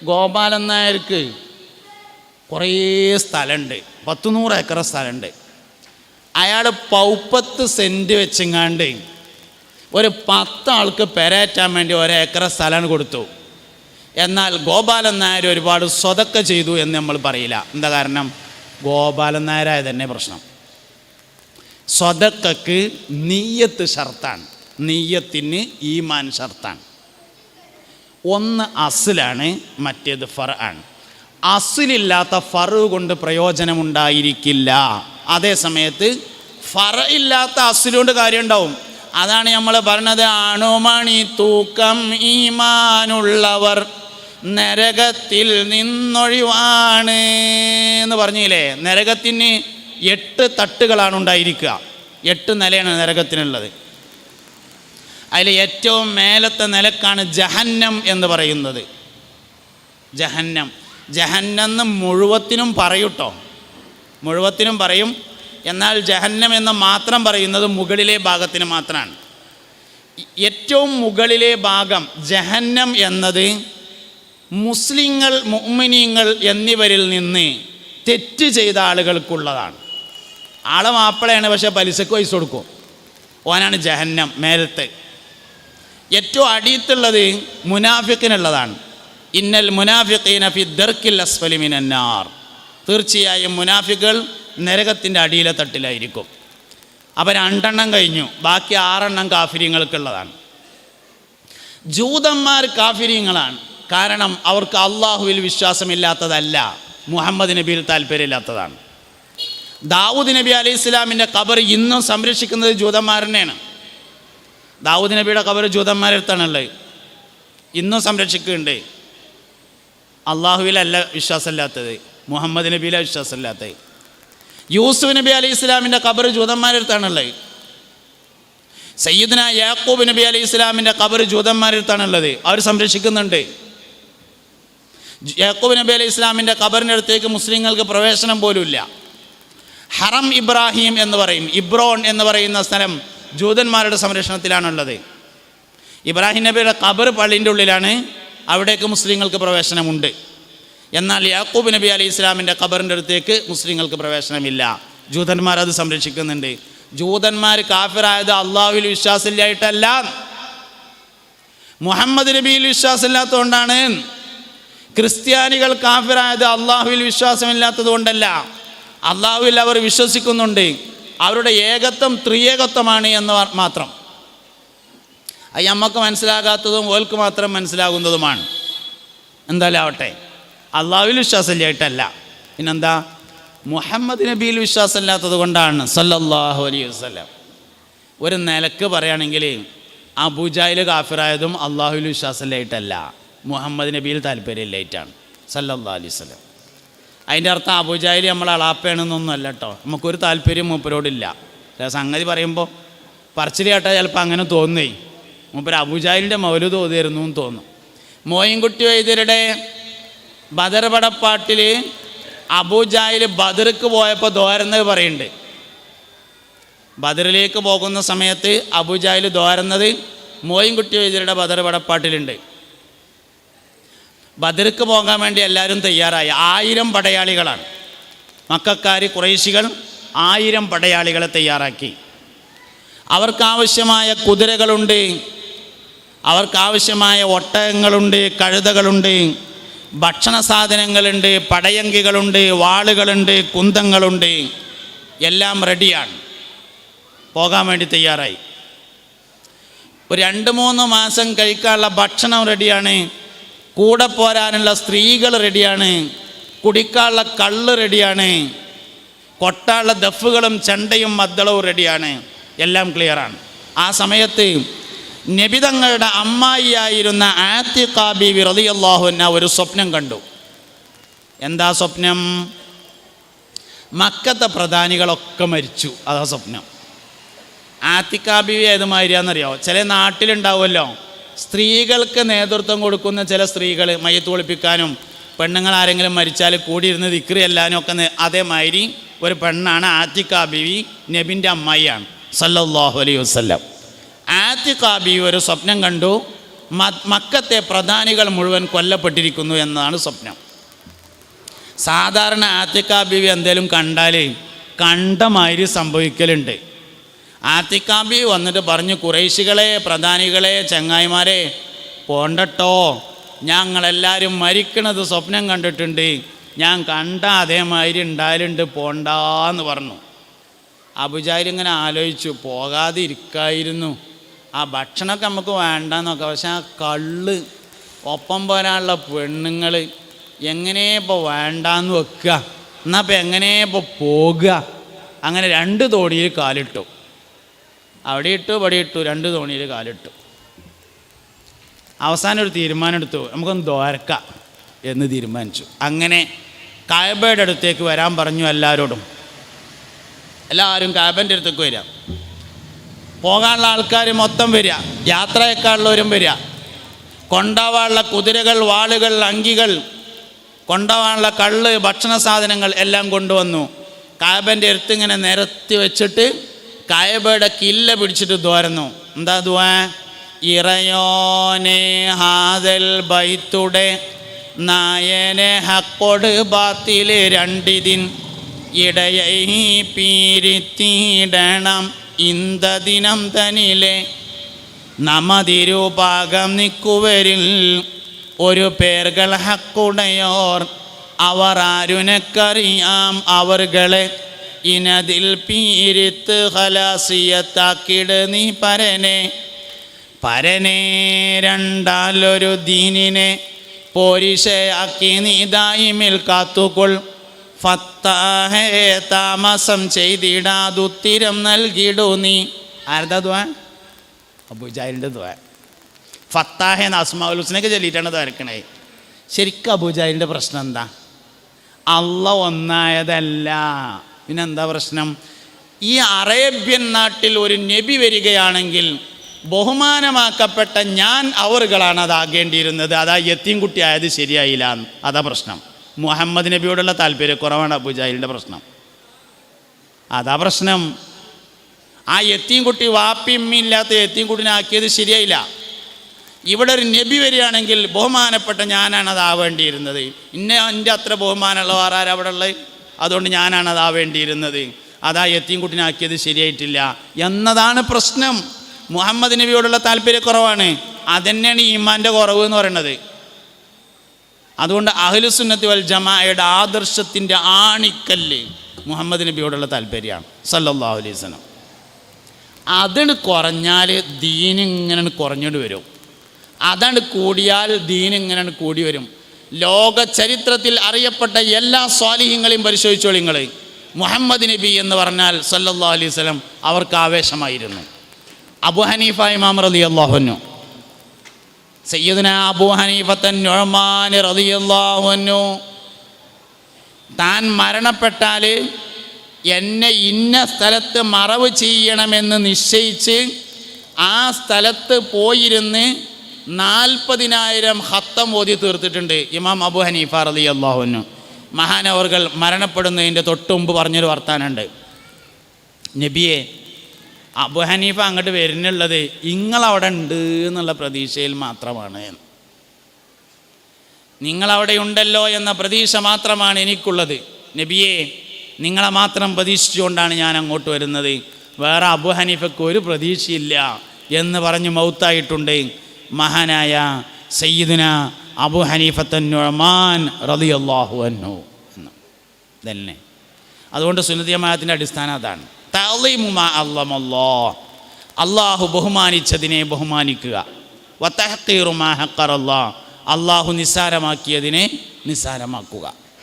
ഗോപാലൻ നായർക്ക് കുറേ സ്ഥലമുണ്ട് പത്ത് നൂറ് ഏക്കർ സ്ഥലമുണ്ട് അയാൾ പൗപ്പത്ത് സെന്റ് വെച്ചെങ്ങാണ്ട് ഒരു പത്ത് ആൾക്ക് പെരേറ്റാൻ വേണ്ടി ഒരേക്കർ സ്ഥലം കൊടുത്തു. എന്നാൽ ഗോപാലൻ നായർ ഒരുപാട് സ്വതക്ക ചെയ്തു എന്ന് നമ്മൾ പറയില്ല. എന്താ കാരണം? ഗോപാലൻ നായരായ തന്നെ പ്രശ്നം. സ്വതക്കക്ക് നീയത്ത് ഷർത്താണ് നീയത്തിന് ഈമാൻ ഷർത്താണ് ഒന്ന് അസിലാണ് മറ്റേത് ഫർ ആണ്. അസിലില്ലാത്ത ഫറ് കൊണ്ട് പ്രയോജനമുണ്ടായിരിക്കില്ല. അതേ സമയത്ത് ഫറ ഇല്ലാത്ത അസിലുകൊണ്ട് കാര്യം ഉണ്ടാവും അതാണ് നമ്മൾ പറഞ്ഞത് അണുമണി തൂക്കം ഈമാനുള്ളവർ നരകത്തിൽ നിന്നൊഴിവാണ് എന്ന് പറഞ്ഞില്ലേ? നരകത്തിന് എട്ട് തട്ടുകളാണ് ഉണ്ടായിരിക്കുക. എട്ട് നിലയാണ് നരകത്തിനുള്ളത്. അതിൽ ഏറ്റവും മേലത്തെ നിലക്കാണ് ജഹന്നം എന്ന് പറയുന്നത്. ജഹന്നം. ജഹന്നെന്ന് മുഴുവത്തിനും പറയൂട്ടോ. മുഴുവത്തിനും പറയും. എന്നാൽ ജഹന്നം എന്ന് മാത്രം പറയുന്നത് മുകളിലെ ഭാഗത്തിന് മാത്രമാണ്. ഏറ്റവും മുകളിലെ ഭാഗം ജഹന്നം എന്നത് മുസ്ലിങ്ങൾ മുഅ്മിനീങ്ങൾ എന്നിവരിൽ നിന്ന് തെറ്റ് ചെയ്ത ആളുകൾക്കുള്ളതാണ്. ആളെ മാപ്പിളയാണ് പക്ഷേ പലിശക്ക് പൈസ കൊടുക്കും. ഓനാണ് ജഹന്നം മേലത്തെ. ഏറ്റവും അടിയത്തുള്ളത് മുനാഫിക്കിനുള്ളതാണ്. ഇന്നൽ മുനാഫിഖീന ഫി ദർക്കിൽ അസ്ഫലി മിനന്നാർ. തീർച്ചയായും മുനാഫികൾ നരകത്തിന്റെ അടിയിലെ തട്ടിലായിരിക്കും. അപ്പം രണ്ടെണ്ണം കഴിഞ്ഞു. ബാക്കി ആറെണ്ണം കാഫിര്യങ്ങൾക്കുള്ളതാണ്. ജൂതന്മാർ കാഫിര്യങ്ങളാണ്. കാരണം അവർക്ക് അള്ളാഹുവിൽ വിശ്വാസമില്ലാത്തതല്ല. മുഹമ്മദ് നബിയിൽ താല്പര്യമില്ലാത്തതാണ്. ദാവൂദ് നബി അലൈഹി ഇസ്ലാമിന്റെ ഖബർ ഇന്നും സംരക്ഷിക്കുന്നത് ജൂതന്മാർ തന്നെയാണ്. ദാവൂദ് നബിയുടെ ഖബർ ജൂതന്മാരെടുത്താണുള്ളത് ഇന്നും സംരക്ഷിക്കുന്നുണ്ട്. അള്ളാഹുവിലല്ല വിശ്വാസമില്ലാത്തത്. മുഹമ്മദ് നബിയിലെ വിശ്വാസമില്ലാത്തത്. യൂസുഫ് നബി അലൈഹി ഇസ്ലാമിന്റെ കബറ് ജൂതന്മാരെടുത്താണല്ലേ സയ്യിദ്ന യാക്കൂബ് നബി അലൈഹി ഇസ്ലാമിന്റെ ജൂതന്മാരുടെ ജൂതന്മാരെടുത്താണുള്ളത് അവർ സംരക്ഷിക്കുന്നുണ്ട്. യാക്കൂബ് നബി അലൈഹി ഇസ്ലാമിന്റെ കബറിന്റെ അടുത്തേക്ക് മുസ്ലിങ്ങൾക്ക് പ്രവേശനം പോലുമില്ല. ഹറം ഇബ്രാഹിം എന്ന് പറയും. ഇബ്രോൺ എന്ന് പറയുന്ന സ്ഥലം ജൂതന്മാരുടെ സംരക്ഷണത്തിലാണുള്ളത്. ഇബ്രാഹിം നബിയുടെ ഖബർ പള്ളിന്റെ ഉള്ളിലാണ് അവിടേക്ക് മുസ്ലിങ്ങൾക്ക് പ്രവേശനമുണ്ട്. എന്നാൽ യാക്കൂബ് നബി അലി ഇസ്ലാമിന്റെ ഖബറിന്റെ അടുത്തേക്ക് മുസ്ലിങ്ങൾക്ക് പ്രവേശനമില്ല. ജൂതന്മാർ അത് സംരക്ഷിക്കുന്നുണ്ട്. ജൂതന്മാർ കാഫിറായത് അള്ളാഹുവിൽ വിശ്വാസമില്ലായിട്ടല്ല. മുഹമ്മദ് നബിയിൽ വിശ്വാസമില്ലാത്തതുകൊണ്ടാണ്. ക്രിസ്ത്യാനികൾ കാഫിറായത് അള്ളാഹുവിൽ വിശ്വാസമില്ലാത്തത് കൊണ്ടല്ല അള്ളാഹുവിൽ അവർ വിശ്വസിക്കുന്നുണ്ട്. അവരുടെ ഏകത്വം ത്രിയേകത്വമാണ് എന്ന് മാത്രം. അത് നമുക്ക് മനസ്സിലാകാത്തതും ഓൽക്ക് മാത്രം മനസ്സിലാകുന്നതുമാണ്. എന്തായാലും ആവട്ടെ അള്ളാഹുവിൽ വിശ്വാസമില്ലായിട്ടല്ല. പിന്നെന്താ? മുഹമ്മദ് നബിയിൽ വിശ്വാസമില്ലാത്തത് കൊണ്ടാണ് സല്ലല്ലാഹു അലൈഹി വസ്ലം ഒരു നിലയ്ക്ക് പറയുകയാണെങ്കിൽ അബുജായിൽ കാഫിറായതും അള്ളാഹുവിൽ വിശ്വാസമില്ലായിട്ടല്ല. മുഹമ്മദ് നബിയിൽ താല്പര്യമില്ലായിട്ടാണ്. സല്ലല്ലാ അലൈഹി വസ്ലം അതിന്റെ അർത്ഥം അബുജായിൽ നമ്മൾ അളാപ്പയാണെന്നൊന്നും അല്ല കേട്ടോ. നമുക്കൊരു താല്പര്യം മൂപ്പരോടില്ല. സംഗതി പറയുമ്പോൾ പറച്ചിലി കേട്ടാൽ ചിലപ്പോൾ അങ്ങനെ തോന്നേ മൂപ്പര് അബുജാലിന്റെ മൗലു തോന്നിയിരുന്നു എന്ന് തോന്നും. മോയിൻകുട്ടി വൈദ്യരുടെ ബദർ പടപ്പാട്ടിൽ അബുജാഹിൽ ബദർക്ക് പോയപ്പോൾ ദോരന്നത് പറയുന്നുണ്ട്. ബദറിലേക്ക് പോകുന്ന സമയത്ത് അബുജാഹിൽ ദോരുന്നത് മോയിൻകുട്ടി വൈദ്യരുടെ ബദർ പടപ്പാട്ടിലുണ്ട്. ബദർക്ക് പോകാൻ വേണ്ടി എല്ലാവരും തയ്യാറായി. ആയിരം പടയാളികളാണ്. മക്കാർ കുറേശികൾ ആയിരം പടയാളികളെ തയ്യാറാക്കി. അവർക്കാവശ്യമായ കുതിരകളുണ്ട്. അവർക്കാവശ്യമായ ഒട്ടകങ്ങളുണ്ട് കഴുതകളുണ്ട് ഭക്ഷണ സാധനങ്ങളുണ്ട് പടയങ്കികളുണ്ട് വാളുകളുണ്ട് കുന്തങ്ങളുണ്ട്. എല്ലാം റെഡിയാണ്. പോകാൻ വേണ്ടി തയ്യാറായി. ഒരു രണ്ട് മൂന്ന് മാസം കഴിക്കാനുള്ള ഭക്ഷണം റെഡിയാണ്. കൂടെ പോരാനുള്ള സ്ത്രീകൾ റെഡിയാണ്. കുടിക്കാനുള്ള കള്ള് റെഡിയാണ്. കൊട്ടാനുള്ള ദഫുകളും ചണ്ടയും മദ്ദളവും റെഡിയാണ്. എല്ലാം ക്ലിയറാണ് ആ സമയത്ത് നബിതങ്ങളുടെ അമ്മായിയായിരുന്ന ആത്തിഖാബി വിറതിയല്ലാഹുന്ന ഒരു സ്വപ്നം കണ്ടു. എന്താ സ്വപ്നം? മക്കത്തെ പ്രധാനികളൊക്കെ മരിച്ചു. അതാ സ്വപ്നം. ആത്തിക്കാബി ഏതുമാതിരിയാണെന്നറിയോ ചില നാട്ടിലുണ്ടാവുമല്ലോ. സ്ത്രീകൾക്ക് നേതൃത്വം കൊടുക്കുന്ന ചില സ്ത്രീകൾ മയ്യത്ത് ഒളിപ്പിക്കാനും പെണ്ണുങ്ങൾ ആരെങ്കിലും മരിച്ചാൽ കൂടിയിരുന്ന് ദിക്രി എല്ലാനും ഒക്കെ അതേമാതിരി ഒരു പെണ്ണാണ് ആത്തിക്കാബിവി നബിന്റെ അമ്മായിയാണ്. സല്ലാഹു അലൈഹി വസല്ലം. ആത്തിക്കാബി ഒരു സ്വപ്നം കണ്ടു. മക്കത്തെ പ്രധാനികൾ മുഴുവൻ കൊല്ലപ്പെട്ടിരിക്കുന്നു എന്നതാണ് സ്വപ്നം. സാധാരണ ആത്തിക്ക ബിവി എന്തേലും കണ്ടാൽ കണ്ടമാതിരി സംഭവിക്കലുണ്ട്. ആത്തിക്ക ബീവി വന്നിട്ട് പറഞ്ഞു കുറേശികളെ പ്രധാനികളെ ചങ്ങായിമാരെ പോണ്ടട്ടോ. ഞങ്ങളെല്ലാവരും മരിക്കണത് സ്വപ്നം കണ്ടിട്ടുണ്ട്. ഞാൻ കണ്ട അതേമാതിരി ഉണ്ടായാലുണ്ട് പോണ്ടാന്ന് പറഞ്ഞു. അബുജാരി ഇങ്ങനെ ആലോചിച്ചു പോകാതെ ഇരിക്കായിരുന്നു ആ ഭക്ഷണമൊക്കെ നമുക്ക് വേണ്ടെന്നൊക്കെ പക്ഷെ ആ കള്ള് ഒപ്പം പോരാനുള്ള പെണ്ണുങ്ങൾ എങ്ങനെ ഇപ്പോൾ വേണ്ടാന്ന് വെക്കുക? എന്നാൽ ഇപ്പം എങ്ങനെ ഇപ്പോൾ പോകുക? അങ്ങനെ രണ്ട് തോടിയിൽ കാലിട്ടു. അവിടെ ഇട്ടു ഇവിടെ ഇട്ടു രണ്ട് തോണിയിൽ കാലിട്ടു. അവസാനം ഒരു തീരുമാനം എടുത്തു. നമുക്കൊന്ന് ദ്വാരക്കാം എന്ന് തീരുമാനിച്ചു. അങ്ങനെ കായബയുടെ അടുത്തേക്ക് വരാൻ പറഞ്ഞു എല്ലാവരോടും എല്ലാവരും കായബന്റെ അടുത്തേക്ക് വരിക പോകാനുള്ള ആൾക്കാർ മൊത്തം വരിക യാത്രയേക്കാളുള്ളവരും വരിക കൊണ്ടാവാനുള്ള കുതിരകൾ വാളുകൾ അങ്കികൾ കൊണ്ടുപോകാനുള്ള കള്ള് ഭക്ഷണ സാധനങ്ങൾ എല്ലാം കൊണ്ടുവന്നു. കായബന്റെ അടുത്ത് ഇങ്ങനെ നിരത്തി വെച്ചിട്ട് കായബയുടെ കില്ല പിടിച്ചിട്ട് ദ്വാരുന്നു. എന്താ ദ്വാ? ഇറയോനെ ഹാദൽ ബൈത്തുടെ നായനെ ഹക്കോട് ബാത്തിൽ രണ്ടിതിൻ. ഇടയൈ ഇന്ത ദിനം തനിലെ. നമതിരുപാകം നിക്കുവരിൽ ഒരു പേർകൾ ഹക്കുടയോർ. അവർ ആരുനക്കറിയാം? അവർകളെ ഇനതിൽ പീരിത്ത് ഹലാസിയത്താക്കിട് നീ പരനെ. പരനെ രണ്ടാലൊരു ദീനിനെ പോരിശയാക്കി നീ ദായിമിൽ കാത്തുകൊൾ. ഫത്താഹേ താമസം ചെയ്തിടാതുത്തിരം നൽകിടു നീ. ആരതാ ദ്വാ അബുജാഹിലിന്റെ ദ്വാ ഫത്താഹെ അസ്മാവുൽ ഹുസ്നൊക്കെ ചൊല്ലിയിട്ടാണ് തരക്കണേ ശരിക്കും അബുജാലിന്റെ പ്രശ്നം എന്താ? അള്ള ഒന്നായതല്ല. പിന്നെന്താ പ്രശ്നം? ഈ അറേബ്യൻ നാട്ടിൽ ഒരു നബി വരികയാണെങ്കിൽ ബഹുമാനമാക്കപ്പെട്ട ഞാൻ അവറുകളാണ് അതാകേണ്ടിയിരുന്നത്. അതാ യത്തീംകുട്ടി ആയത് ശരിയായില്ല അതാ പ്രശ്നം. മുഹമ്മദ് നബിയോടുള്ള താല്പര്യക്കുറവാണ് അബുജാഹിലിന്റെ പ്രശ്നം. അതാ പ്രശ്നം. ആ വാപ്പിയമ്മില്ലാത്ത എത്തിയും യത്തീം ആക്കിയത് ശരിയായില്ല. ഇവിടെ ഒരു നബി വരികയാണെങ്കിൽ ബഹുമാനപ്പെട്ട ഞാനാണ് അതാവേണ്ടിയിരുന്നത്. ഇന്ന എന്റെ അത്ര ബഹുമാനമുള്ള വേറെ ആരാ അവിടെ ഉള്ളത്? അതുകൊണ്ട് ഞാനാണ് അതാ വേണ്ടിയിരുന്നത്. അതാ എത്തിയും ശരിയായിട്ടില്ല എന്നതാണ് പ്രശ്നം. മുഹമ്മദ് നബിയോടുള്ള താല്പര്യക്കുറവാണ്. അതന്നെയാണ് ഈമാന്റെ കുറവ് എന്ന് പറയുന്നത് അതുകൊണ്ട് അഹ്ലുസുന്നത്തി വൽ ജമാഅയുടെ ആദർശത്തിന്റെ ആണിക്കല്ല് മുഹമ്മദ് നബിയോടുള്ള താല്പര്യമാണ്. സല്ലല്ലാഹു അലൈഹി വസല്ലം. അതിന് കുറഞ്ഞാൽ ദീനിങ്ങനെ ഇങ്ങനെ കുറഞ്ഞോണ്ട് വരും. അതാണ് കൂടിയാൽ ദീനിങ്ങനെ കൂടി വരും. ലോക ചരിത്രത്തിൽ അറിയപ്പെട്ട എല്ലാ സ്വാലിഹ്യങ്ങളെയും പരിശോധിച്ചോളി നിങ്ങൾ മുഹമ്മദ് നബി എന്ന് പറഞ്ഞാൽ സല്ലല്ലാ അലൈഹി സ്വലം അവർക്ക് ആവേശമായിരുന്നു. അബു ഹനീഫ ഇമാം റലി അള്ളാഹുനു സയ്യദന അബു ഹനീഫത്തൻ നൊഴമാൻ താൻ മരണപ്പെട്ടാൽ എന്നെ ഇന്ന സ്ഥലത്ത് മറവ് ചെയ്യണമെന്ന് നിശ്ചയിച്ച് ആ സ്ഥലത്ത് പോയിരുന്ന് നാൽപ്പതിനായിരം ഹത്തം ഓതി തീർത്തിട്ടുണ്ട് ഇമാം അബു ഹനീഫ റലി അള്ളാഹുനു മഹാനവർകൾ മരണപ്പെടുന്നതിന്റെ തൊട്ടുമുമ്പ് പറഞ്ഞൊരു വർത്താനുണ്ട് നബിയെ അബു ഹനീഫ അങ്ങോട്ട് വരുന്നുള്ളത് ഇങ്ങളവിടെ ഉണ്ട് എന്നുള്ള പ്രതീക്ഷയിൽ മാത്രമാണ്. നിങ്ങളവിടെ ഉണ്ടല്ലോ എന്ന പ്രതീക്ഷ മാത്രമാണ് എനിക്കുള്ളത്. നബിയെ നിങ്ങളെ മാത്രം പ്രതീക്ഷിച്ചുകൊണ്ടാണ് ഞാൻ അങ്ങോട്ട് വരുന്നത്. വേറെ അബു ഹനീഫയ്ക്ക് ഒരു പ്രതീക്ഷയില്ല എന്ന് പറഞ്ഞ് മൗത്തായിട്ടുണ്ട്. മഹാനായ സയ്യിദിന അബു ഹനീഫത്തൻ റതി റളിയല്ലാഹു അന്നു എന്ന്. തന്നെ അതുകൊണ്ട് സുന്നതിയമായത്തിന്റെ അടിസ്ഥാനം അതാണ്. അള്ളാഹു ബഹുമാനിച്ചതിനെ ബഹുമാനിക്കുക. അള്ളാഹു നിസ്സാരമാക്കിയതിനെ നിസ്സാരമാക്കുക.